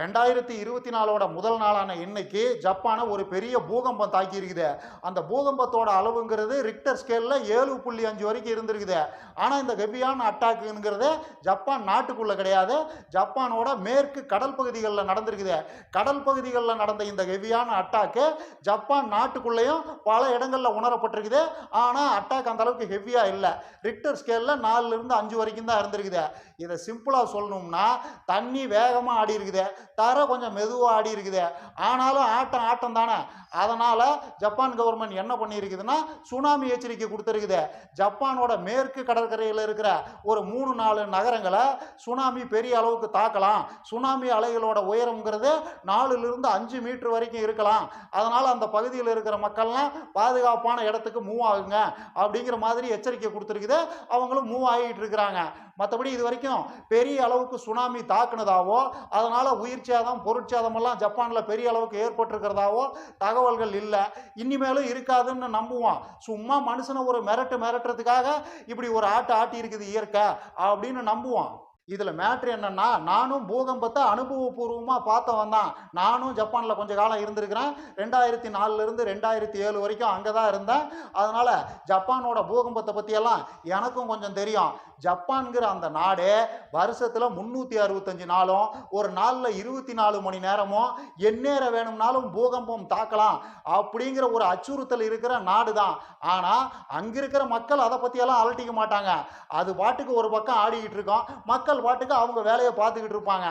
ரெண்டாயிரத்தி இருபத்தி நாலோட முதல் நாளான இன்னைக்கு ஜப்பானை ஒரு பெரிய பூகம்பம் தாக்கி இருக்குது அந்த பூகம்பத்தோட அளவுங்கிறது ரிக்டர் ஸ்கேலில் ஏழு புள்ளி அஞ்சு வரைக்கும் இருந்திருக்குது. ஆனால் இந்த ஹெவியான அட்டாக்குங்கிறது ஜப்பான் நாட்டுக்குள்ளே கிடையாது. ஜப்பானோட மேற்கு கடல் பகுதிகளில் நடந்திருக்குது. கடல் பகுதிகளில் நடந்த இந்த ஹெவியான அட்டாக்கு ஜப்பான் நாட்டுக்குள்ளேயும் பல இடங்களில் உணரப்பட்டிருக்குது. ஆனால் அட்டாக் அந்த அளவுக்கு ஹெவியாக இல்லை. ரிக்டர் ஸ்கேலில் நாலுலேருந்து அஞ்சு வரைக்கும் தான் இருந்திருக்குது. இதை சிம்பிளாக சொல்லணும்னா தண்ணி வேகமாக ஆடி இருக்குது தர கொஞ்சம் மெதுவாக ஆடி இருக்குது. ஆனாலும் ஆட்டம் ஆட்டம் தானே. அதனால் ஜப்பான் கவர்மெண்ட் என்ன பண்ணியிருக்குதுன்னா சுனாமி எச்சரிக்கை கொடுத்துருக்குது. ஜப்பானோட மேற்கு கடற்கரையில் இருக்கிற ஒரு மூணு நாலு நகரங்களை சுனாமி பெரிய அளவுக்கு தாக்கலாம். சுனாமி அலைகளோட உயரம்ங்கிறது நாலுலேருந்து அஞ்சு மீட்டர் வரைக்கும் இருக்கலாம். அதனால் அந்த பகுதியில் இருக்கிற மக்கள்லாம் பாதுகாப்பான இடத்துக்கு மூவ் ஆகுங்க. அப்படிங்கிற மாதிரி எச்சரிக்கை கொடுத்துருக்குது. அவங்களும் மூவ் ஆகிட்டு இருக்கிறாங்க. மற்றபடி இது வரைக்கும் பெரிய அளவுக்கு சுனாமி தாக்குனதாவோ அதனால் உயிர் சேதம் பொருட்சேதமெல்லாம் ஜப்பானில் பெரிய அளவுக்கு ஏற்பட்டிருக்கிறதாவோ தகவல்கள் இல்லை. இனிமேலும் இருக்காதுன்னு நம்புவோம். சும்மா மனுஷனை ஒரு மிரட்டு மிரட்டுறதுக்காக இப்படி ஒரு ஆட்டு ஆட்டி இருக்குது இயற்கை அப்படின்னு நம்புவோம். இதில் மேட்ரு என்னன்னா நானும் பூகம்பத்தை அனுபவபூர்வமாக பார்த்தவன் தான். நானும் ஜப்பானில் கொஞ்ச காலம் இருந்திருக்கிறேன். ரெண்டாயிரத்தி நாலுலேருந்து ரெண்டாயிரத்தி ஏழு வரைக்கும் அங்கே தான் இருந்தேன். அதனால் ஜப்பானோட பூகம்பத்தை பற்றியெல்லாம் எனக்கும் கொஞ்சம் தெரியும். ஜப்பான்கிற அந்த நாடே வருஷத்தில் முந்நூற்றி அறுபத்தஞ்சு நாளும் ஒரு நாளில் இருபத்தி நாலு மணி நேரமும் எந்நேரம் வேணும்னாலும் பூகம்பம் தாக்கலாம் அப்படிங்கிற ஒரு அச்சுறுத்தல் இருக்கிற நாடு தான் ஆனால் அங்கே இருக்கிற மக்கள் அதை பற்றியெல்லாம் அலட்டிக்க மாட்டாங்க. அது பாட்டுக்கு ஒரு பக்கம் ஆடிக்கிட்டு இருக்கோம். மக்கள் பாட்டுக்கு அவங்க வேலையை பார்த்துக்கிட்டு இருப்பாங்க.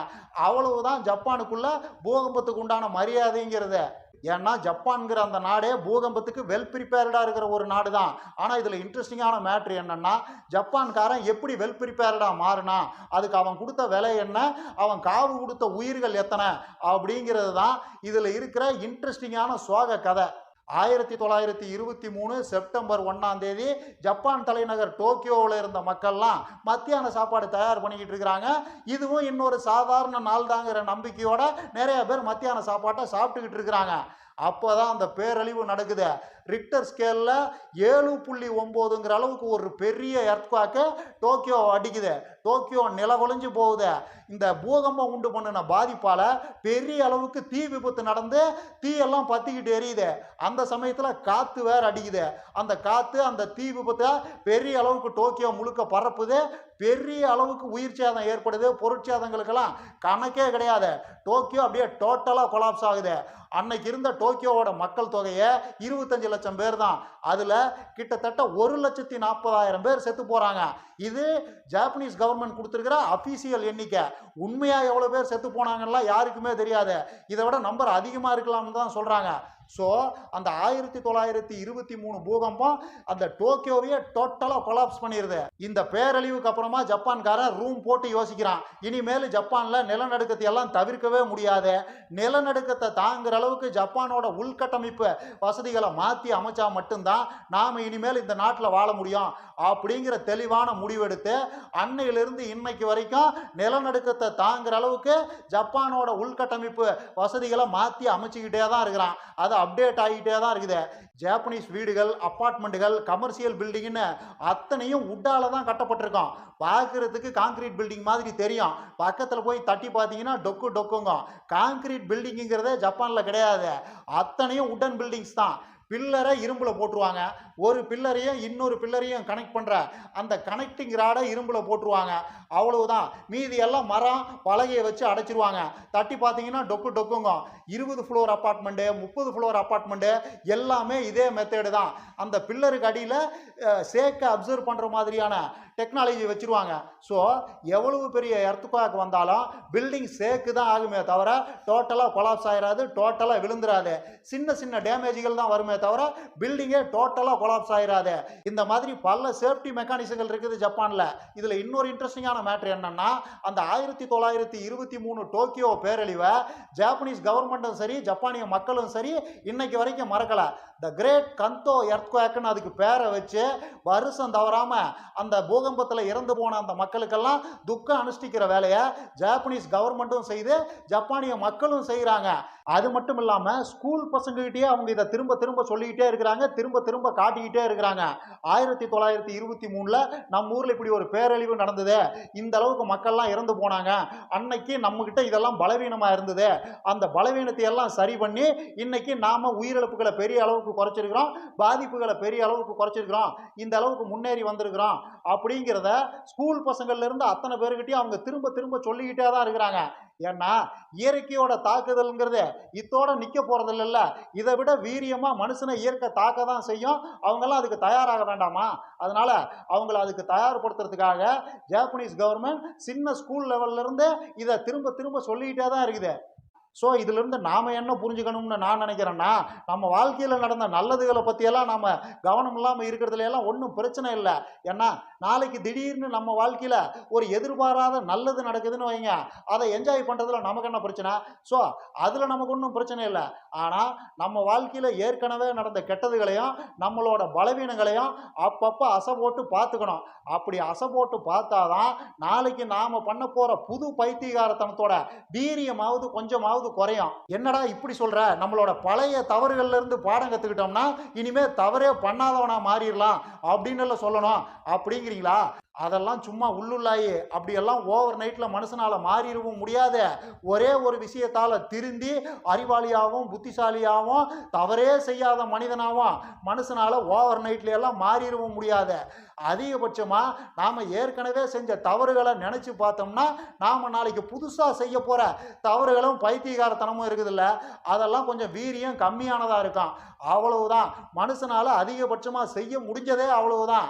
அவ்வளவுதான் ஜப்பானுக்குள்ள பூகம்பத்துக்கு உண்டான மரியாதைங்கிறது. ஏன்னா ஜப்பான்கிற அந்த நாடே பூகம்பத்துக்கு வெல் ப்ரிப்பேர்டாக இருக்கிற ஒரு நாடு தான் ஆனால் இதில் இன்ட்ரெஸ்டிங்கான மேட்ரு என்னன்னா ஜப்பான்காரன் எப்படி வெல் ப்ரிப்பேர்டாக மாறினா அதுக்கு அவன் கொடுத்த விலை என்ன அவன் காவு கொடுத்த உயிர்கள் எத்தனை அப்படிங்கிறது தான் இதில் இருக்கிற இன்ட்ரெஸ்டிங்கான சோக கதை. ஆயிரத்தி தொள்ளாயிரத்தி இருபத்தி மூணு செப்டம்பர் ஒன்றாம் தேதி ஜப்பான் தலைநகர் டோக்கியோவில் இருந்த மக்கள்லாம் மத்தியான சாப்பாடு தயார் பண்ணிக்கிட்டு இருக்கிறாங்க. இதுவும் இன்னொரு சாதாரண நாள் தாங்கிற நம்பிக்கையோட நிறைய பேர் மத்தியான சாப்பாட்டை சாப்பிட்டுக்கிட்டு இருக்கிறாங்க. அப்போ தான் அந்த பேரழிவு நடக்குது. ரிக்டர் ஸ்கேலில் ஏழு புள்ளி ஒம்போதுங்கிற அளவுக்கு ஒரு பெரிய எர்த்வாக்கு டோக்கியோ அடிக்குது. டோக்கியோ நிலவொழிஞ்சு போகுது. இந்த பூகம்பம் உண்டு பண்ணின பாதிப்பால் பெரிய அளவுக்கு தீ விபத்து நடந்து தீயெல்லாம் பற்றிக்கிட்டு எரியுது. அந்த சமயத்தில் காற்று வேற அடிக்குது. அந்த காற்று அந்த தீ விபத்தை பெரிய அளவுக்கு டோக்கியோ முழுக்க பரப்புது. பெரிய அளவுக்கு உயிர் சேதம் ஏற்படுது. பொருட்சேதங்களுக்கெல்லாம் கணக்கே கிடையாது. டோக்கியோ அப்படியே டோட்டலாக கொலாப்ஸ் ஆகுது. அன்னைக்கு இருந்த டோக்கியோவோட மக்கள் தொகையை இருபத்தஞ்சு லட்சம் பேர் தான் அதில் கிட்டத்தட்ட ஒரு லட்சத்தி நாற்பதாயிரம் பேர் செத்து போகிறாங்க இது ஜாப்பனீஸ் கவர்மெண்ட் கொடுத்துருக்கிற அஃபீஷியல் எண்ணிக்கை. உண்மையாக எவ்வளோ பேர் செத்து போனாங்கலாம் யாருக்குமே தெரியாது. இதை விட நம்பர் அதிகமாக இருக்கலாம்னு தான் சொல்கிறாங்க ஸோ அந்த ஆயிரத்தி தொள்ளாயிரத்தி இருபத்தி மூணு பூகம்பம் அந்த டோக்கியோவையே டோட்டலாக கொலாப்ஸ் பண்ணிடுது இந்த பேரழிவுக்கு அப்புறமா ஜப்பான்காரன் ரூம் போட்டு யோசிக்கிறான். இனிமேல் ஜப்பானில் நிலநடுக்கத்தை எல்லாம் தவிர்க்கவே முடியாது. நிலநடுக்கத்தை தாங்குற அளவுக்கு ஜப்பானோட உள்கட்டமைப்பு வசதிகளை மாற்றி அமைச்சா மட்டும்தான் நாம் இனிமேல் இந்த நாட்டில் வாழ முடியும். அப்படிங்கிற தெளிவான முடிவெடுத்து அன்னையிலிருந்து இன்னைக்கு வரைக்கும் நிலநடுக்கத்தை தாங்குற அளவுக்கு ஜப்பானோட உள்கட்டமைப்பு வசதிகளை மாற்றி அமைச்சிக்கிட்டே தான் இருக்கிறான். அது அப்டேட் ஆகிட்டே தான் இருக்குது. ஜாப்பனீஸ் வீடுகள் அப்பார்ட்மெண்ட்டுகள் கமர்ஷியல் பில்டிங்னு அத்தனையும் உட்டால தான் கட்டப்பட்டிருக்கோம் பார்க்குறதுக்கு காங்கிரீட் பில்டிங் மாதிரி தெரியும். பக்கத்தில் போய் தட்டி பார்த்தீங்கன்னா டொக்கு டொக்குங்க காங்கிரீட் பில்டிங்குங்கிறதே ஜப்பானில் கிடையாது. அத்தனையும் உட்டன் பில்டிங்ஸ் தான். பில்லரை இரும்பில் போட்டுருவாங்க. ஒரு பில்லரையும் இன்னொரு பில்லரையும் கனெக்ட் பண்ணுற அந்த கனெக்டிங் ராடை இரும்பில் போட்டுருவாங்க. அவ்வளவுதான். மீதி எல்லாம் மரம் பலகையை வச்சு அடைச்சிருவாங்க. தட்டி பார்த்தீங்கன்னா டொக்கு டொக்குங்க. இருபது ஃப்ளோர் அப்பார்ட்மெண்ட்டு முப்பது ஃப்ளோர் அப்பார்ட்மெண்ட்டு எல்லாமே இதே மெத்தேடு தான். அந்த பில்லருக்கு அடியில் சேக்கை அப்சர்வ் பண்ணுற மாதிரியான டெக்னாலஜி வச்சுருவாங்க. ஸோ எவ்வளவு பெரிய எர்த்துக்காக் வந்தாலும் பில்டிங் சேக்கு தான் ஆகுமே தவிர டோட்டலாக கொலாப்ஸ் ஆயிராது டோட்டலாக விழுந்துராது. சின்ன சின்ன டேமேஜ்கள் தான் வருமே தவிர பில்டிங்கே டோட்டலாக கொலாப்ஸ் ஆயிராது. இந்த மாதிரி பல சேஃப்டி மெக்கானிசங்கள் இருக்குது ஜப்பானில். இதில் இன்னொரு இன்ட்ரெஸ்டிங்கான மேட்ரு என்னன்னா அந்த ஆயிரத்தி தொள்ளாயிரத்தி இருபத்தி மூணு டோக்கியோ பேரழிவை ஜாப்பனீஸ் கவர்மெண்ட்டும் சரி ஜப்பானிய மக்களும் சரி இன்னைக்கு வரைக்கும் மறக்கலை. த கிரேட் கந்தோ எர்த்குவேக்குன்னு அதுக்கு பேரை வச்சு வருஷம் தவறாமல் அந்த பூகம்பத்தில் இறந்து போன அந்த மக்களுக்கெல்லாம் துக்கம் அனுஷ்டிக்கிற வேலையை ஜாப்பனீஸ் கவர்மெண்ட்டும் செய்து ஜப்பானிய மக்களும் செய்கிறாங்க அது மட்டும் இல்லாமல் ஸ்கூல் பசங்ககிட்டயே அவங்க இதை திரும்ப திரும்ப சொல்லிக்கிட்டே இருக்கிறாங்க திரும்ப திரும்ப காட்டிக்கிட்டே இருக்கிறாங்க. ஆயிரத்தி தொள்ளாயிரத்தி இருபத்தி மூணில் நம்ம ஊரில் இப்படி ஒரு பேரழிவு நடந்தது இந்த அளவுக்கு மக்கள்லாம் இறந்து போனாங்க. அன்னைக்கு நம்மக்கிட்ட இதெல்லாம் பலவீனமாக இருந்தது. அந்த பலவீனத்தை எல்லாம் சரி பண்ணி இன்னைக்கு நாம் உயிரிழப்புகளை பெரிய அளவுக்கு குறைச்சிருக்கிறோம் பாதிப்புகளை பெரிய அளவுக்கு குறைச்சிருக்கிறோம் இந்த அளவுக்கு முன்னேறி வந்திருக்கிறோம் அப்படிங்கிறத ஸ்கூல் பசங்கள்லேருந்து அத்தனை பேர்கிட்டையும் அவங்க திரும்ப திரும்ப சொல்லிக்கிட்டே தான் இருக்கிறாங்க. ஏன்னா இயற்கையோட தாக்குதல்ங்கிறது இத்தோட நிற்க போகிறதில்ல இதை விட வீரியமாக மனுஷனை இயற்கை தாக்க தான் செய்யும். அவங்கெல்லாம் அதுக்கு தயாராக வேண்டாமா? அதனால் அவங்கள அதுக்கு தயார்படுத்துறதுக்காக ஜாப்பனீஸ் கவர்மெண்ட் சின்ன ஸ்கூல் லெவல்லேருந்து இதை திரும்ப திரும்ப சொல்லிக்கிட்டே தான் இருக்குது. ஸோ இதிலிருந்து நாம் என்ன புரிஞ்சுக்கணும்னு நான் நினைக்கிறேன்னா நம்ம வாழ்க்கையில் நடந்த நல்லதுகளை பற்றியெல்லாம் நாம் கவனம் இல்லாமல் இருக்கிறதுல எல்லாம் ஒன்றும் பிரச்சனை இல்லை. ஏன்னா நாளைக்கு திடீர்னு நம்ம வாழ்க்கையில் ஒரு எதிர்பாராத நல்லது நடக்குதுன்னு வைங்க அதை என்ஜாய் பண்ணுறதுல நமக்கு என்ன பிரச்சனை? ஸோ அதில் நமக்கு ஒன்றும் பிரச்சனை இல்லை. ஆனால் நம்ம வாழ்க்கையில் ஏற்கனவே நடந்த கெட்டதுகளையும் நம்மளோட பலவீனங்களையும் அப்பப்போ அசை போட்டு பார்த்துக்கணும். அப்படி அசை போட்டு பார்த்தாதான் நாளைக்கு நாம் பண்ண போகிற புது பைத்தியகாரத்தனத்தோட வீரியமாவது கொஞ்சமாவது குறையும். என்னடா இப்படி சொல்கிற நம்மளோட பழைய தவறுகள்ல இருந்து பாடம் கற்றுக்கிட்டோம்னா இனிமே தவறே பண்ணாதவனா மாறிடலாம். அப்படின்னு எல்லாம் சொல்லணும். அப்படிங்கிறீங்களா? அதெல்லாம் சும்மா உள்ளுள்ளாயி. அப்படியெல்லாம் ஓவர் நைட்டில் மனுஷனால் மாறிடவும் முடியாத. ஒரே ஒரு விஷயத்தால் திருந்தி அறிவாளியாகவும் புத்திசாலியாகவும் தவறே செய்யாத மனிதனாகவும் மனுஷனால் ஓவர் நைட்ல எல்லாம் மாறிடவும் முடியாத. அதிகபட்சமாக நாம் ஏற்கனவே செஞ்ச தவறுகளை நினச்சி பார்த்தோம்னா நாம் நாளைக்கு புதுசாக செய்ய போகிற தவறுகளும் பைத்தியகாரத்தனமும் இருக்குதுல்ல. அதெல்லாம் கொஞ்சம் வீரியம் கம்மியானதாக இருக்கும். அவ்வளவுதான். மனுஷனால் அதிகபட்சமாக செய்ய முடிஞ்சதே அவ்வளவுதான்.